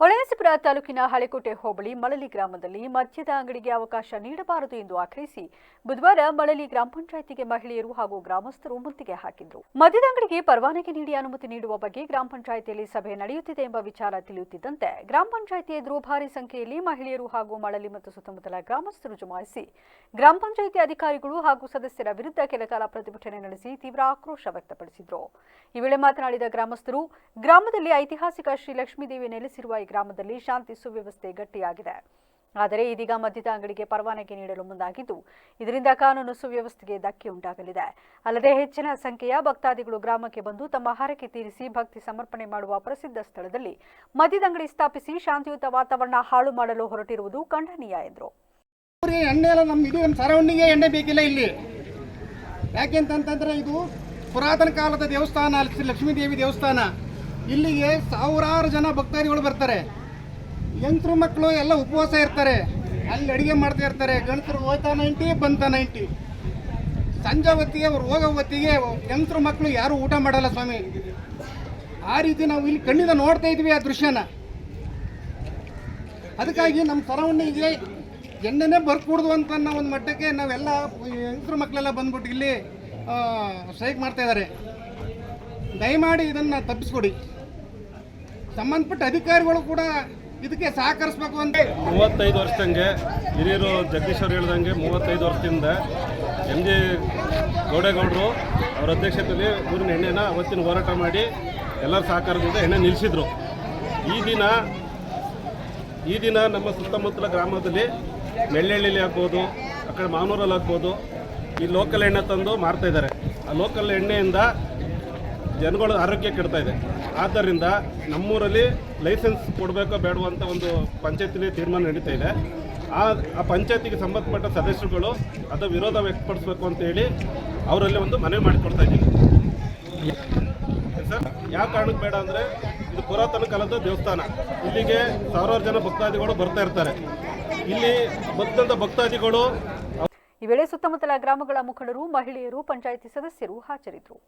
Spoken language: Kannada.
ಹೊಳೆನರಸೀಪುರ ತಾಲೂಕಿನ ಹಳೆಕೋಟೆ ಹೋಬಳಿ ಮಳಲಿ ಗ್ರಾಮದಲ್ಲಿ ಮದ್ಯದ ಅಂಗಡಿಗೆ ಅವಕಾಶ ನೀಡಬಾರದು ಎಂದು ಆಗ್ರಹಿಸಿ ಬುಧವಾರ ಮಳಲಿ ಗ್ರಾಮ ಪಂಚಾಯಿತಿಗೆ ಮಹಿಳೆಯರು ಹಾಗೂ ಗ್ರಾಮಸ್ಥರು ಮುತ್ತಿಗೆ ಹಾಕಿದ್ರು. ಮದ್ಯದ ಅಂಗಡಿಗೆ ಪರವಾನಗಿ ನೀಡಿ ಅನುಮತಿ ನೀಡುವ ಬಗ್ಗೆ ಗ್ರಾಮ ಪಂಚಾಯಿತಿಯಲ್ಲಿ ಸಭೆ ನಡೆಯುತ್ತಿದೆ ಎಂಬ ವಿಚಾರ ತಿಳಿಯುತ್ತಿದ್ದಂತೆ ಗ್ರಾಮ ಪಂಚಾಯಿತಿ ಎದುರು ಭಾರಿ ಸಂಖ್ಯೆಯಲ್ಲಿ ಮಹಿಳೆಯರು ಹಾಗೂ ಮಳಲಿ ಮತ್ತು ಸುತ್ತಮುತ್ತಲ ಗ್ರಾಮಸ್ಥರು ಜಮಾಯಿಸಿ ಗ್ರಾಮ ಪಂಚಾಯಿತಿ ಅಧಿಕಾರಿಗಳು ಹಾಗೂ ಸದಸ್ಯರ ವಿರುದ್ಧ ಕೆಲಕಾಲ ಪ್ರತಿಭಟನೆ ನಡೆಸಿ ತೀವ್ರ ಆಕ್ರೋಶ ವ್ಯಕ್ತಪಡಿಸಿದ್ರು. ಈ ವೇಳೆ ಮಾತನಾಡಿದ ಗ್ರಾಮಸ್ಥರು, ಗ್ರಾಮದಲ್ಲಿ ಐತಿಹಾಸಿಕ ಶ್ರೀ ಲಕ್ಷ್ಮೀದೇವಿ ನೆಲೆಸಿರುವ ಗ್ರಾಮದಲ್ಲಿ ಶಾಂತಿ ಸುವ್ಯವಸ್ಥೆ ಗಟ್ಟಿಯಾಗಿದೆ. ಆದರೆ ಇದೀಗ ಮದ್ಯದ ಅಂಗಡಿಗೆ ಪರವಾನಗಿ ನೀಡಲು ಮುಂದಾಗಿದ್ದು, ಇದರಿಂದ ಕಾನೂನು ಸುವ್ಯವಸ್ಥೆಗೆ ಧಕ್ಕೆ ಉಂಟಾಗಲಿದೆ. ಅಲ್ಲದೆ ಹೆಚ್ಚಿನ ಸಂಖ್ಯೆಯ ಭಕ್ತಾದಿಗಳು ಗ್ರಾಮಕ್ಕೆ ಬಂದು ತಮ್ಮ ಹರಕೆ ತೀರಿಸಿ ಭಕ್ತಿ ಸಮರ್ಪಣೆ ಮಾಡುವ ಪ್ರಸಿದ್ಧ ಸ್ಥಳದಲ್ಲಿ ಮದ್ಯದ ಅಂಗಡಿ ಸ್ಥಾಪಿಸಿ ಶಾಂತಿಯುತ ವಾತಾವರಣ ಹಾಳು ಮಾಡಲು ಹೊರಟಿರುವುದು ಖಂಡನೀಯ ಎಂದರು. ಎಣ್ಣೆ ಎಲ್ಲ ನಮ್ಮ ಇದು ಎಣ್ಣೆ ಬೇಕಿಲ್ಲ ಇಲ್ಲಿ. ಯಾಕೆಂತಂತಂದ್ರೆ ಇದು ಪುರಾತನ ಕಾಲದ ದೇವಸ್ಥಾನ ಲಕ್ಷ್ಮೀ ದೇವಿ ದೇವಸ್ಥಾನ. ಇಲ್ಲಿಗೆ ಸಾವಿರಾರು ಜನ ಭಕ್ತಾದಿಗಳು ಬರ್ತಾರೆ. ಯಂತ್ರ ಮಕ್ಕಳು ಎಲ್ಲ ಉಪವಾಸ ಇರ್ತಾರೆ. ಅಲ್ಲಿ ಅಡಿಗೆ ಮಾಡ್ತಾ ಇರ್ತಾರೆ. ಗಂಡಸರು ಹೋಯ್ತಾ ನೈಂಟಿ, ಬಂತ ನೈಂಟಿ. ಸಂಜೆ ಹೊತ್ತಿಗೆ ಅವ್ರು ಹೋಗೋ ಹೊತ್ತಿಗೆ ಯಂತ್ರ ಮಕ್ಕಳು ಯಾರು ಊಟ ಮಾಡಲ್ಲ ಸ್ವಾಮಿ. ಆ ರೀತಿ ನಾವು ಇಲ್ಲಿ ಕಣ್ಣಿಂದ ನೋಡ್ತಾ ಇದ್ವಿ ಆ ದೃಶ್ಯನ. ಅದಕ್ಕಾಗಿ ನಮ್ಮ ಸರೌಂಡಿಂಗ್ಗೆ ಎಣ್ಣೆನೇ ಬರ್ಕೂಡ್ದು ಅಂತ ಅನ್ನೋ ಒಂದು ಮಟ್ಟಕ್ಕೆ ನಾವೆಲ್ಲ ಹೆಂಗಸರು ಮಕ್ಕಳೆಲ್ಲ ಬಂದ್ಬಿಟ್ಟು ಇಲ್ಲಿ ಸ್ಟ್ರೈಕ್ ಮಾಡ್ತಾ ಇದ್ದಾರೆ. ದಯಮಾಡಿ ಇದನ್ನು ತಪ್ಪಿಸ್ಕೊಡಿ. ಸಂಬಂಧಪಟ್ಟ ಅಧಿಕಾರಿಗಳು ಕೂಡ ಇದಕ್ಕೆ ಸಹಕರಿಸಬೇಕು ಅಂತ ಮೂವತ್ತೈದು ವರ್ಷದಂಗೆ ಹಿರಿಯರು ಜಗದೀಶ್ ಹೇಳ್ದಂಗೆ ಮೂವತ್ತೈದು ವರ್ಷದಿಂದ ಎಂ ಜಿ ಗೌಡೇಗೌಡರು ಅವರ ಅಧ್ಯಕ್ಷತೆಯಲ್ಲಿ ಊರಿನ ಎಣ್ಣೆನ ಅವತ್ತಿನ ಹೋರಾಟ ಮಾಡಿ ಎಲ್ಲರ ಸಹಕಾರದಿಂದ ಎಣ್ಣೆ ನಿಲ್ಲಿಸಿದ್ರು. ಈ ದಿನ ಈ ದಿನ ನಮ್ಮ ಸುತ್ತಮುತ್ತಲ ಗ್ರಾಮದಲ್ಲಿ ನೆಳ್ಳೆಳ್ಳಿಲಿ ಆಗ್ಬೋದು, ಆ ಕಡೆ ಮಾನೂರಲ್ಲಿ ಆಗ್ಬೋದು, ಈ ಲೋಕಲ್ ಎಣ್ಣೆ ತಂದು ಮಾರ್ತಾಯಿದ್ದಾರೆ ಆ ಲೋಕಲ್ ಎಣ್ಣೆಯಿಂದ ಜನಗಳ ಆರೋಗ್ಯ ಕೆಡ್ತಾ ಇದೆ. ಆದ್ದರಿಂದ ನಮ್ಮೂರಲ್ಲಿ ಲೈಸೆನ್ಸ್ ಕೊಡಬೇಕೋ ಬೇಡವೋ ಅಂತ ಒಂದು ಪಂಚಾಯತಿಲಿ ತೀರ್ಮಾನ ನಡೀತಾ ಇದೆ. ಆ ಪಂಚಾಯತಿಗೆ ಸಂಬಂಧಪಟ್ಟ ಸದಸ್ಯರುಗಳು ಅದು ವಿರೋಧ ವ್ಯಕ್ತಪಡಿಸಬೇಕು ಅಂತೇಳಿ ಅವರಲ್ಲಿ ಒಂದು ಮನವಿ ಮಾಡಿಕೊಡ್ತಾ ಇದ್ದೀವಿ ಸರ್, ಯಾವ ಕಾರಣಕ್ಕೆ ಬೇಡ ಅಂದರೆ ಇದು ಪುರಾತನ ಕಾಲದ ದೇವಸ್ಥಾನ. ಇಲ್ಲಿಗೆ ಸಾವಿರಾರು ಜನ ಭಕ್ತಾದಿಗಳು ಬರ್ತಾ ಇರ್ತಾರೆ. ಇಲ್ಲಿ ಬಂದಂಥ ಭಕ್ತಾದಿಗಳು ಈ ವೇಳೆ ಸುತ್ತಮುತ್ತಲ ಗ್ರಾಮಗಳ ಮುಖಂಡರು, ಮಹಿಳೆಯರು, ಪಂಚಾಯಿತಿ ಸದಸ್ಯರು ಹಾಜರಿದ್ದರು.